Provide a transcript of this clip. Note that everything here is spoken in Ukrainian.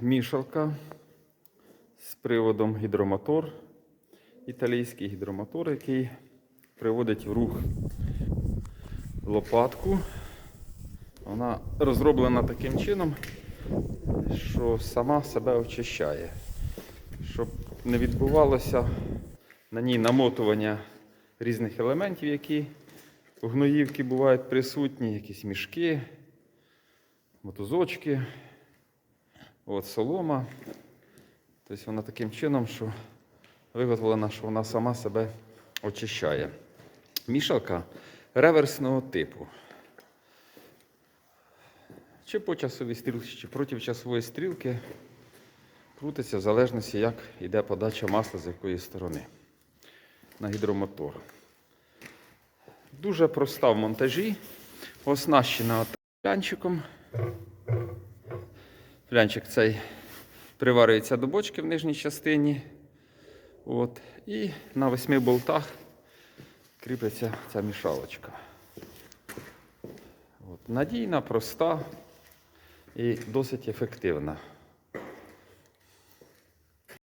мішалка з приводом гідромотор. Італійський гідромотор, який приводить в рух лопатку. Вона розроблена таким чином, що сама себе очищає. Щоб не відбувалося на ній намотування різних елементів, які у гноївки бувають присутні, якісь мішки, мотузочки, от солома. Тобто вона таким чином, що виготовлена, що вона сама себе очищає. Мішалка реверсного типу. Чи по часовій стрілці, чи проти часової стрілки крутиться в залежності, як йде подача масла з якої сторони на гідромотор. Дуже проста в монтажі, оснащена флянчиком. Флянчик цей приварюється до бочки в нижній частині. От. І на восьми болтах кріпиться ця мішалочка. От. Надійна, проста і досить ефективна.